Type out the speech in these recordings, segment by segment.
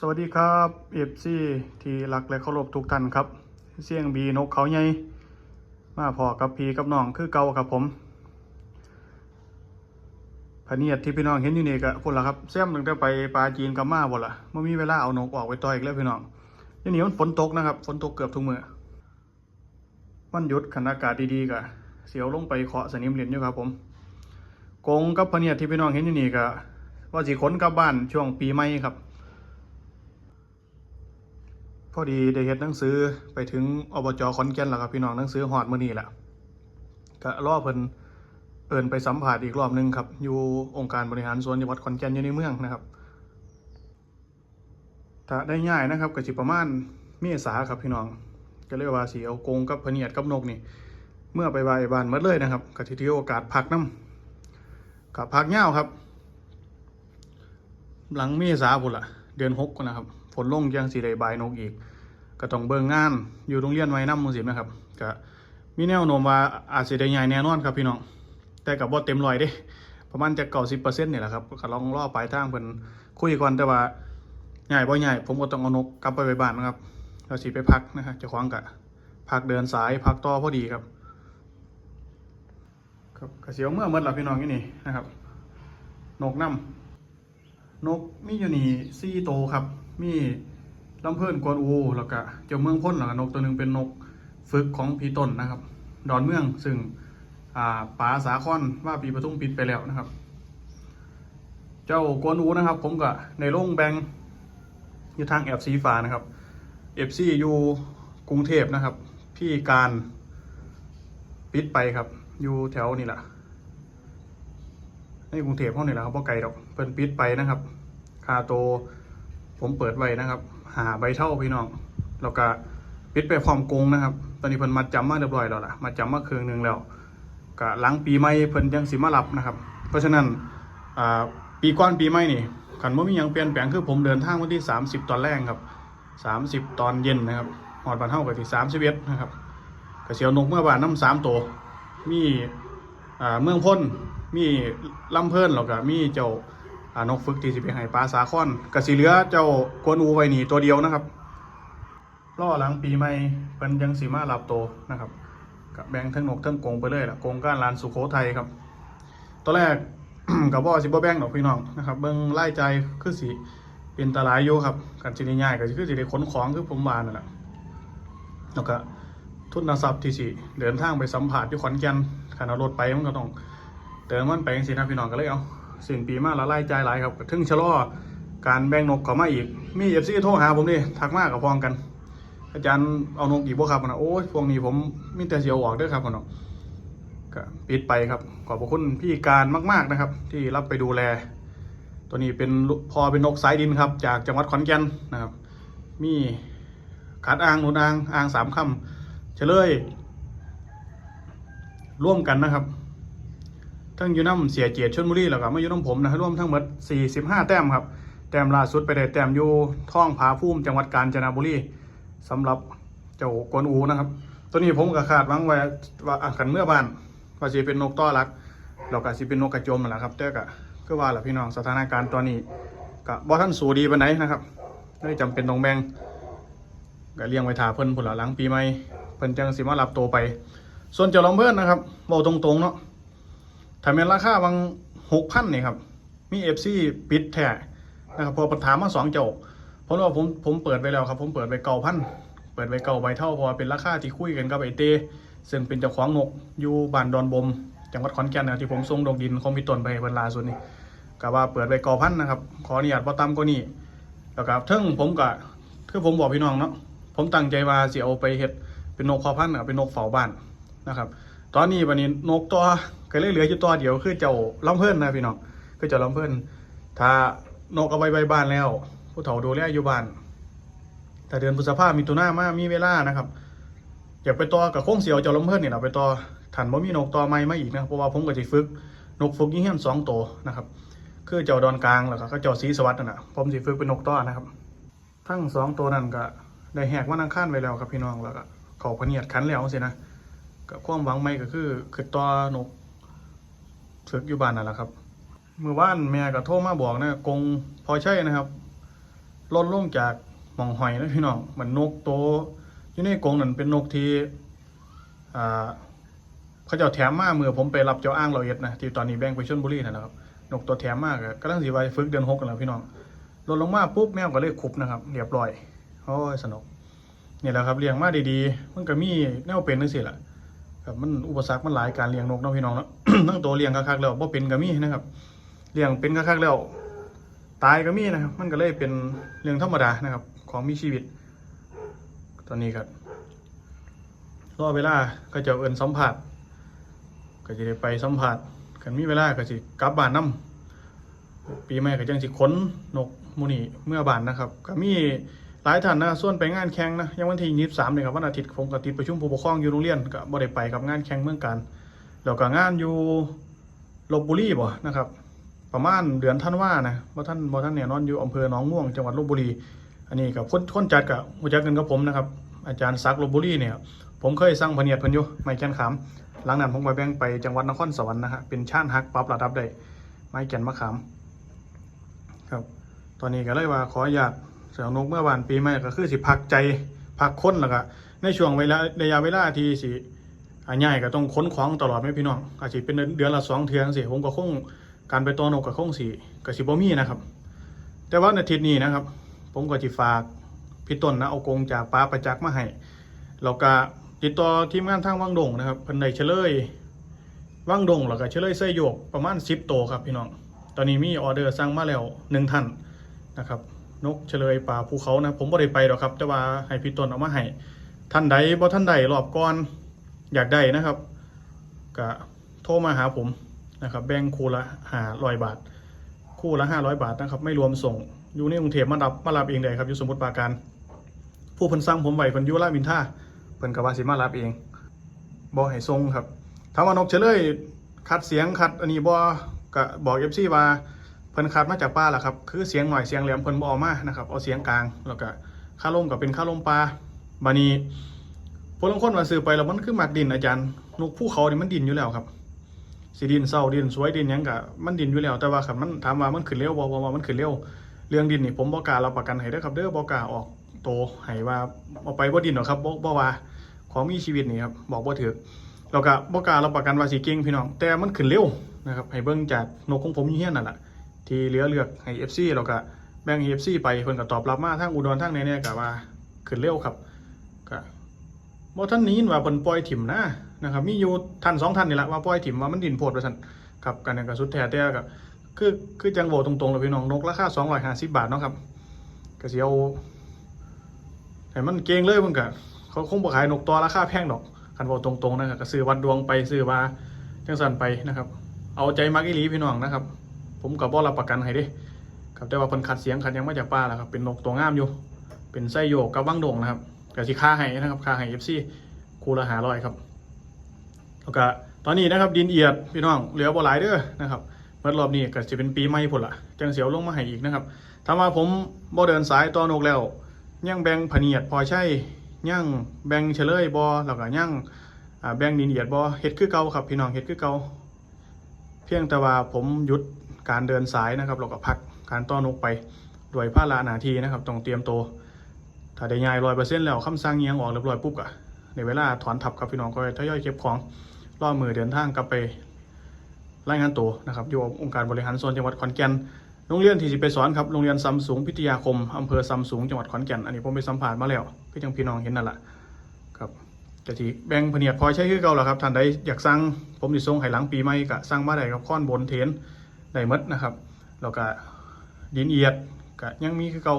สวัสดีครับเอฟซีที่รักและเคารพทุกท่านครับ เสียงบีนกเขาใหญ่มาพอกับพีกับน้องคือเก่าครับผมพเนียดที่พี่น้องเห็นอยู่นี่ก็พุ่นละครับแซมตั้งแต่ไปปลาจีนกับมาบ่ละไม่มีเวลาเอานกออกไปต่อยอีกแล้วพี่น้องเดี๋ยวนี้มันฝนตกนะครับฝนตกเกือบทุกเมื่อวันหยุดขันอากาศดีๆก็เสียวลงไปเคาะสนิมเหรียญอยู่ครับผมกงกับพเนียดที่พี่น้องเห็นอยู่นี่ก็ว่าสิขนกลับบ้านช่วงปีใหม่ครับ อดีได้เฮ็ดหนังสือไปถึงอบจขอนแก่นแล้วครับพี่น้องหนังสือฮอดมื้อนี้แหละก็รอเพิ่นเอินไปสัมภาษณ์อีกรอบหนึงครับ อยู่องค์การบริหารส่วนจังหวัดขอนแก่นอยู่ในเมืองนะครับ ถ้าได้ง่ายนะครับก็สิประมาณเมษาครับพี่น้อง ก็เรียกว่าสิเอากงกับพเนียดกับนกนี่ เมื่อไปไหว้บานหมดเลยนะครับก็สิถือโอกาสพักน้ำกับพักยาครับ หลังเมษาพุ่นละเดือนหกนะครับ นลงยังสีได้บายนกอีกก็ต้องเบิ่งงานอยู่โรงเรียนไว้น้ำมือสินะครับก็มีแนวโน้มว่าอาจสิได้ใหญ่แน่นอนครับพี่น้องแต่กับบ่เต็มร้อยเด้ประมาณจะเก้าสิบเปอร์เซ็นต์เนี่ยแหละครับก็ลองรอปลายทางเพิ่นคุยก่อนแต่ว่าใหญ่บ่ใหญ่ผมก็ต้องเอานกกลับไปไว้บ้านนะครับเราสิไปพักนะครับจะคว้าของกะพักเดินสายพักต่อพอดีครับ ครับกระเสียวเมื่อเมื่อหลับพี่น้องอยู่นี่นะครับ นกน้ำนกมีอยู่นี่สี่โตครับ มีลำเพิ่นกวนอูแล้วก็เจ้าเมืองพ่นแล้วก็นกตัวหนึ่งเป็นนกฝึกของพีต้นนะครับ ดอนเมืองซึ่งอ่าสาคอนว่าปีประทุมปิดไปแล้วนะครับ เจ้ากวนอูนะครับ ผมก็ในโรงแบงอยู่ทางแอบซีฟ้านะครับเอฟซีอยู่กรุงเทพนะครับ พี่การปิดไปครับ อยู่แถวนี่แหละในกรุงเทพห้องนี่แหละครับเพราะไกลดอกเพิ่นปิดไปนะครับคาโต ผมเปิดไว้นะครับ หาใบเท่าพี่น้องแล้วก็ปิดไปพร้อมกงนะครับ ตอนนี้เพิ่นมัดจำมาเรียบร้อยแล้วล่ะมัดจำมาเครื่องหนึ่งแล้วก็หลังปีใหม่เพิ่นยังสิมารับนะครับ เพราะฉะนั้นปีก่อนปีใหม่นี่คันบ่ามียังเปลี่ยนแปลงคือผมเดินทางวันที่ 30 ตอนแรกครับ 30 ตอนเย็นนะครับฮอดบานเฮาก็ที่31นะครับก็เสียวนกเมื่อบานน้ำสามตัวมีเมืองพ้นมีลำเพิ่นแล้วก็มีเจ้า นกฝึกที่สิไปให้ปลาสาคอนกระสิเหลือเจ้ากวนอูไว้นี่ตัวเดียวนะครับล่อหลังปีใหม่เพิ่นยังสีมารับโตนะครับกับแบ่งทั้งนกทั้งกงไปเลยล่ะกงก้านลานสุโขทัยครับตัวแรกกับว่าสิบ่แบ่งดอกพี่น้องนะครับเบิ่งไล่ใจคือสิเป็นตาหลายอยู่ครับกันสิง่ายก็คือสิได้ขนของคือผมวานั่นแหละแล้วก็ทุนทรัพย์ที่สิเดินทางไปสัมผัสที่ขอนแก่นขณะรถไปมันก็ต้องเติมมันไปจังซี่นะพี่น้องก็เลยเอา เสิ้นปีมาละลายใจหลายครับก็ถึงชะลอการแบ่งนกเข้ามาอีก มี FC โทรหาผมดิทักมากกับพองกัน อาจารย์เอานกอีกบ่ครับนะโอ้ยพวกนี้ผมมีแต่เสียวออกด้อครับพี่น้องก็ปิดไปครับ ขอบพระคุณพี่การมาก ๆนะครับ ที่รับไปดูแล ตัวนี้เป็นพอเป็นนกสายดินครับ จากจังหวัดขอนแก่นนะครับ มีขาดอ่างหนุนอ่างอ่างสามคำเฉลยร่วมกันนะครับ ทั้งยูน้ำเสียเจียดชนบุรีแล้วก็มาอยูน้ำผมนะร่วมทั้งหมด45 แต้มครับ แต้มล่าสุดไปได้แต้มอยู่ท่องผาภูมิจังหวัดกาญจนบุรีสำหรับเจ้ากวนอูนะครับ ตัวนี้ผมก็คาดหวังไว้ว่าอะกันเมื่อบ้านว่าสิเป็นนกต้อรักแล้วก็สิเป็นนกกระโจมนั่นแหละครับแต่ก็คือว่าแหละพี่น้องสถานการณ์ตอนนี้ก็บ่ท่านสูดีปานไหนนะครับเลยจำเป็นต้องแบงก็เลี้ยงไว้ถาเพิ่นพุ่นลหลังปีใหม่เพิ่นจังสิมารับโตไป ส่วนเจ้าลำเพิ่นนะครับบอกตรงๆเนาะ ถ้าแม่นราคาบางหกพันนี่ครับ มีเอฟซีปิดแท้นะครับพอประถามาสองเจ้าเพราะว่าผมผมเปิดไปแล้วครับ ผมเปิดไปเก้าพันเปิดไปเก้าใบเท่าพอเป็นราคาที่คุยกันกับไอเต้ซึ่งเป็นเจ้าของนกอยู่บ้านดอนบม จังหวัดขอนแก่นนะที่ผมส่งดอกดินคอมพิวตนไปเพิ่นล่าสุดนี่ก็ว่าเปิดไปเก้าพันนะครับขออนุญาตบ่ต่ำกว่านี้แล้วก็เทิงผมก็คือผมบอกพี่น้องเนาะผมตั้งใจว่าสิเอาไปเฮ็ดเป็นนกพอพันธ์เป็นนกเฝ้าบ้านนะครับ ตอนนี้วันนี้นกตัว ก็เลยเหลืออยู่ตัวเดียวคือเจ้าลำเพิ่นนะพี่น้องคือเจ้าลำเพิ่นถ้านกเอาไปไว้บ้านแล้ว ผู้เฒ่าดูแลอยู่บ้านถ้าเดือนพฤษภามีตุนามามีเวลานะครับอยากไปต่อกับโค้งเสียวเจ้าลำเพิ่นนี่นะไปต่อถันบ่มีนกต่อใหม่มาอีกนะเพราะว่าผมก็สิฝึกนกฝึกยิ่งเฮียนสองตัวนะครับคือเจ้าดอนกลางแล้วก็เจ้าสีสวัสด์นั่นน่ะผมสิฝึกเป็นนกต่อนะครับ ทั้งสองตัวนั้นก็ได้แหกว่านังค้านไวแล้วครับพี่น้องแล้วก็เขาพเนียดขันแล้วสินะกับความหวังไม่ก็คือคือตัวนก ฝึกอยู่บ้านนั่นแหละครับเมื่อวานแม่ก็โทรมาบอกนะกงพอใช่นะครับลดลงจากหมองหอยนะพี่น้องเหมือนนกโตวอยู่ในกรงนั่นเป็นนกที่อ่าเขาเจ้าแถมมาเมื่อผมไปรับเจ้าอ้างเราเอ็ดนะที่ตอนนี้แบ่งไปชลบุรีนั่นแหละครับ นกตัวแถมมากก็กำลังสิไปฝึกเดือนหกกันแล้วพี่น้องลดลงมาปุ๊บแมวก็เลยขุบนะครับเรียบร้อยโอ้ยสนุกนี่แหละครับเลี้ยงมาดีๆ มันก็มีแนวเป็นนั่นสิล่ะ ครับมันอุปสรรคมันหลายการเลี้ยงนกเนาะพี่น้องเนาะ ทั้งตัวเลี้ยงคักๆแล้วบ่เป็นก็มีนะครับเลี้ยงเป็นคักๆแล้ว ตายก็มีนะครับ มันก็เลยเป็นเรื่องธรรมดานะครับ ของมีชีวิต ตอนนี้ครับรอเวลาก็จะเอินสัมผัสก็จะได้ไปสัมผัสกันมีเวลาก็สิกลับบ้านนํปีใหม่ก็จังสิขนนกมูนี่เมื่อบ้านนะครับ ก็มี หลายท่านนะส่วนไปงานแข่งนะยังวันที่ยี่สิบสามเนี่ยครับวันอาทิตย์ผมก็ติดประชุมผู้ปกครองอยู่โรงเรียนก็บ่ได้ไปกับงานแข่งเมืองการแล้วก็งานอยู่ลบบุรีบ่นะครับ ประมาณเดือนธันว่านะว่าท่านว่าท่านเนี่ยนอนอยู่อำเภอหนองม่วงจังหวัดลบบุรี อันนี้กับคนคนจัดกับผู้จัดกันกับผมนะครับ อาจารย์ซักดิลบบุรีเนี่ยผมเคยสร้างพเนียดเพิ่นอยู่ไม่แก่นขาม หลังนั้นผมไปแบ่งไปจังหวัดนครสวรรค์นะฮะเป็นชาติฮักปรับระดับได้ไม้แก่นมะขามครับ ตอนนี้ก็เลยว่าขออนุญาต เสือนกเมื่อวานปีใหม่ก็คือสิพักใจพักค้นแล้วก็ในช่วงเวลาระยะเวลาที่สิอันใหญ่ก็ต้องค้นของตลอดไหมพี่น้องอาจจะเป็นเดือนละสองเทือนสิผมก็คงการไปตัวนกกับคงสีกับสิบ่มีนะครับ แต่ว่าในอาทิตย์นี้นะครับ ผมก็จะฝากพี่ต้นนะเอากรงจากป้าประจักษ์มาให้แล้วก็ติดต่อทีมงานทางวังดงนะครับเพิ่นได้เฉลยวังดงแล้วก็เฉลยไส้โยกประมาณ10โตวครับพี่น้องตอนนี้มีออเดอร์สั่งมาแล้วหนึ่งท่านนะครับ นกเฉลยป่าภูเขานะผมบ่ได้ไปหรอกครับ แต่ว่าให้พี่ต้นเอามาให้ท่านใดบ่ท่านใดรอบก่อนอยากได้นะครับก็โทรมาหาผมนะครับ แบ่งคู่ละห้าร้อยบาท คู่ละห้าร้อยบาทนะครับ ไม่รวมส่งอยู่ในกรุงเทพมารับมารับเองได้ครับอยู่สมุทรปราการผู้เพิ่นสั่งผมไหวเพิ่นอยู่รามินทราเพิ่นก็ว่าสิมารับเองบ่ให้ส่งครับถามว่านกเฉลยคัดเสียงคัดอันนี้บ่ก็บอก FC ว่า พิ่นคัดมาจากป่าล่ะครับ คือเสียงหน่อยเสียงแหลมเพิ่นบ่เอามานะครับ เอาเสียงกลาง แล้วก็ค่าลมก็เป็นค่าลมปลาบัดนี้ผู้ลางคนว่าซื้อไปแล้วมันคือหมักดินอาจารย์ นกภูเขานี่มันดินอยู่แล้วครับสิดินเศร้าดินสวยดินยังกะมันดินอยู่แล้ว แต่ว่าคันมันถามว่ามันขึ้นเร็วบ่บ่ว่ามันขึ้นเร็ว เรื่องดินนี่ผมบ่กล้ารับประกันให้เด้ครับ เด้อบ่กล้าออกโตให้ว่าเอาไปบ่ดินหรอกครับบ่บ่ว่าของมีชีวิตนี่ครับบอกบ่ถือแล้วก็บ่กล้ารับประกันว่าสิเก่งพี่น้องแต่มันขึ้นเร็วนะครับให้เบิ่งจากนกของผมอยู่เฮียนนั่นล่ะ ที่เหลือเลือกให้ FC แล้วก็แบ่งให้ FC ไปเพิ่นก็ตอบรับมาทางอุดรทางไหนๆก็ว่าขึ้นเร็วครับก็บ่ท่านนี้ว่าเพิ่นปล่อยถิ่มนะนะครับมีอยู่ท่านสองท่านนี่แหละว่าปล่อยถิ่มว่ามันดินโพดว่าซั่นครับกันนั้นก็สุดแท้แต่ก็คือคือจังโบตรงๆเลยพี่น้องนกราคา250บาทเนาะครับก็สิเอาให้มันเก่งเลยเพิ่นก็เขาคงบ่ขายนกตัวราคาแพงดอกคันเว้าตรงๆนะครับก็ซื้อวัดดวงไปซื้อว่าจังซั่นไปนะครับ เอาใจมักอีหลีพี่น้องนะครับ ผมก็บ่รับประกันให้เด้ครับแต่ว่าเพิ่นคัดเสียงคัดยังมาจากป่าแล้วครับเป็นนกตัวงามอยู่ เป็นไส้โยกกับวังดงนะครับก็สิค่าให้นะครับค่าให้ FC คูละหาร้อยครับแล้วก็ตอนนี้นะครับดินเอียดพี่น้องเหลือบ่หลายเด้อนะครับเมื่อรอบนี้ก็จะเป็นปีใหม่พุ่นละจังเสียวลงมาให้อีกนะครับถ้าว่าผมบ่เดินสายต่อนกแล้วยังแบงผเนียดพอใช่ยังแบงเฉลยบ่แล้วก็ย่างแบงดินเอียดบ่เฮ็ดคือเก่าครับพี่น้องเฮ็ดคือเก่าเพียงแต่ว่าผมหยุด การเดินสายนะครับแล้วก็พักการต้อนนกไปด้วยภาระหนาทีนะครับต้องเตรียมตัวถ้าได้ยายร้อยเปอร์เซ็นต์แล้วคำสั่งเงี้ยงออกเรียบร้อยปุ๊บอะในเวลาถอนทับครับพี่น้องก็ทยอยเก็บของรอมือเดินทางกลับไปรายงานตัวนะครับอยู่องค์การบริหารส่วนจังหวัดขอนแก่นโรงเรียนที่สิไปสอนครับโรงเรียนซัมซุงพิทยาคมอำเภอซัมซุงจังหวัดขอนแก่นอันนี้ผมไปสัมผัสมาแล้วพี่จังพี่น้องเห็นนั่นแหละครับจะที่แบงผเนียดพอใช้คือเก่าแล้วครับท่านใดอยากสั่งผมสิส่งให้หลังปีใหม่ก็สั่งมาได้ครับค้อนบนเทน ได้มดนะครับแล้วก็ดินเอียดก็ยังมีคือเก่า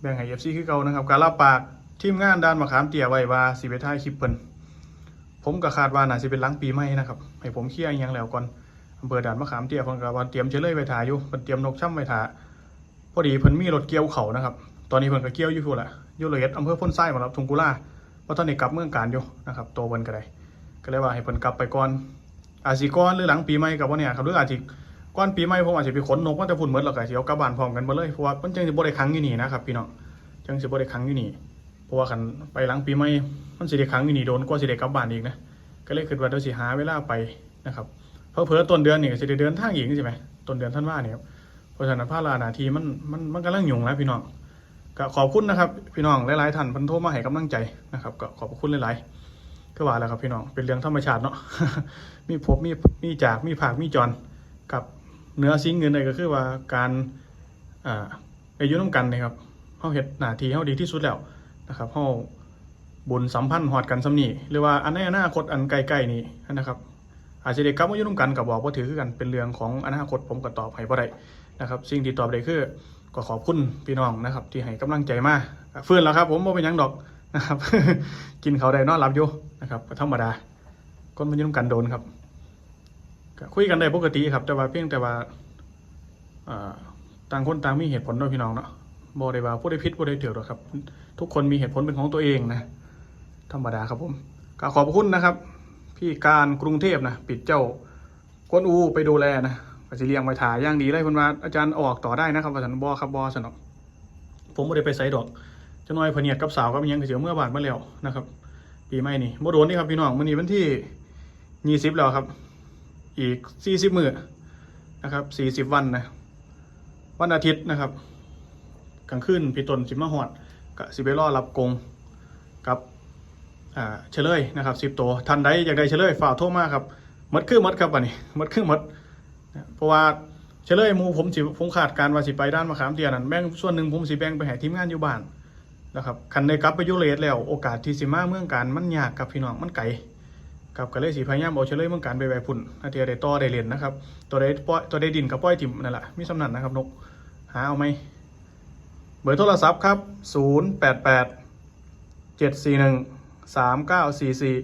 แบ่งให้เอฟซีคือเก่านะครับการรับปากทีมงานด้านมะขามเตี่ยไว้ว่าสิไปถ่ายคลิปเพิ่นผมก็คาดว่าน่าสิเป็นหลังปีใหม่นะครับให้ผมเคลียร์อิหยังแล้วก่อนอำเภอด่านมะขามเตี่ยเพิ่นก็ว่าเตรียมเฉลยไว้ถ่ายอยู่เพิ่นเตรียมนกช่ำไว้ถ่ายพอดีเพิ่นมีรถเกี่ยวเขานะครับตอนนี้เพิ่นก็เกี่ยวอยู่พุ่นละยูเลยเอ็ดอำเภอพ่นไส้มาครับทุงกุล่าเพราะตอนนี้กลับเมืองการอยู่นะครับโตเพิ่นก็ได้ก็เลยว่าให้เพิ่นกลับไปก่อนอาจสิก่อนหรือหลังปีใหม่กับว่าเนี่ยครับหรืออาจสิ ก่อนปีใหม่ผมอาจจะไปขนนกมาแต่พุ่นหมดแล้วก็สิเอากลับบ้านพร้อมกันหมดเลยเพราะว่ามันจังสิบ่ได้ค้งอยู่นี่นะครับพี่น้องจังสิบ่ได้ครั้งอยู่นี่เพราะว่าคันไปหลังปีใหม่มันสิได้ครั้งอยู่นี่โดนกว่าสิได้กลับบ้านอีกนะก็เลยคิดว่าเดี๋ยวสิหาเวลาไปนะครับเพอเพอต้นเดือนนี่ก็สิได้เดินทางอีกใช่ไหมต้นเดือนธันว่าเนี่ยครับเพราะฉะนั้นภาระหน้าทีมันมันมันกำลังยุ่งแล้วพี่น้องก็ขอบคุณนะครับพี่น้องหลายๆท่านพันโทมาให้กำลังใจนะครับก็ขอบคุณหลายๆก็ว่าแล้วครับพี่น้องเป็นเรื่องธรรมชาติเนาะมีพบมีมีจากมีผากมีจรกับ เนื้อซิงเงินเลยก็คือว่าการอ่าอายุน้ำกันนะครับเฮาเฮ็ดหน้าที่เฮาดีที่สุดแล้วนะครับเฮาบุญสัมพันธ์หอดกันสำนีหรือว่าอันในอนาคตอันใกล้ๆนี้นะครับอาจจะได้กลับมายู่น้ำกันกับบอกว่าถือคือกันเป็นเรื่องของอนาคตผมก็ตอบให้บ่ได้นะครับสิ่งที่ตอบได้คือก็ขอบคุณพี่น้องนะครับ ที่ให้กำลังใจมากฟื้นแล้วครับ ผมบ่เป็นยังดอกนะครับ กินเขาได้นอนหลับอยู่นะครับก็ธรรมดาคนมันยู่น้ำกันโดนครับ ก็คุยกันได้ปกติครับ แต่ว่าเพียงแต่ว่าต่างคนต่างมีเหตุผลด้วยพี่น้องเนาะบ่ได้ว่าผู้ใดผิดผู้ใดถูกหรอกครับ ทุกคนมีเหตุผลเป็นของตัวเองนะ ธรรมดาครับผมก็ขอบคุณนะครับ พี่การกรุงเทพนะ ปิดเจ้ากวนอูไปดูแลนะก็สิเลียงไว้ถ่ายย่างดีเลยเพิ่นว่าอาจารย์ออกต่อได้นะครับว่าสันบอครับบอสนอกผมบ่ได้ไปไสดอกจะน้อยพนเนียดกับสาวกับยังเสียเมื่อบาทมาแล้วนะครับ ปีใหม่นี่บ่โดนนี่ครับพี่น้องมื้อนี้วันที่20แล้วครับ อีก 40 มื้อนะครับ 40 วันนะ วันอาทิตย์นะครับ กลางคืนพี่ตนสิมาฮอดก็สิไปรอรับกงกับอ่าเฉลยนะครับสิบตัวทันใดอยากได้เฉลยฝ่ากโทรมากครับหมดคือหมดครับวันนี้หมดคือหมดเพราะว่าเฉลยมูผมสิผมขาดการว่าสิไปด้านมะขามเตียนั่นแบ่งส่วนหนึ่งผมสิแบ่งไปให้ทีมงานอยู่บ้านนะครับคันได้กลับไปยุเลสแล้ว โอกาสที่สิมาเมืองการมันยากครับพี่น้องมันไกล ครับก็เลยสิพยายามเอาเฉลยเมืองการไปไว้พุ่นอาเทียได้ต่อได้เรียนนะครับ ตัวได้ปล่อยตัวได้ดินกับป้อยถิ่มนั่นแหละมีสำนักนะครับนกหาเอาไหมเบอร์โทรศัพท์ครับ 0 8 8เจ็ดสี่หนึ่งสามเก้าสี่สี่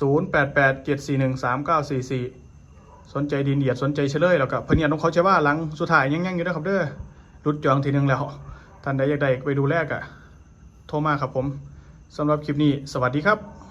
ศูนย์แปดแปดเจ็ดสี่หนึ่งสามเก้าสี่สี่สนใจดินเดียดสนใจเฉลยแล้วก็เพิ่นเนี่ยน้องเขาใช่ว่าหลังสุดท้ายยังยังอยู่นะครับเด้อรุดจองทีหนึงแล้ว ท่านใดอยากได้ไปดูแลกอะโทรมาครับผมสำหรับคลิปนี้สวัสดีครับ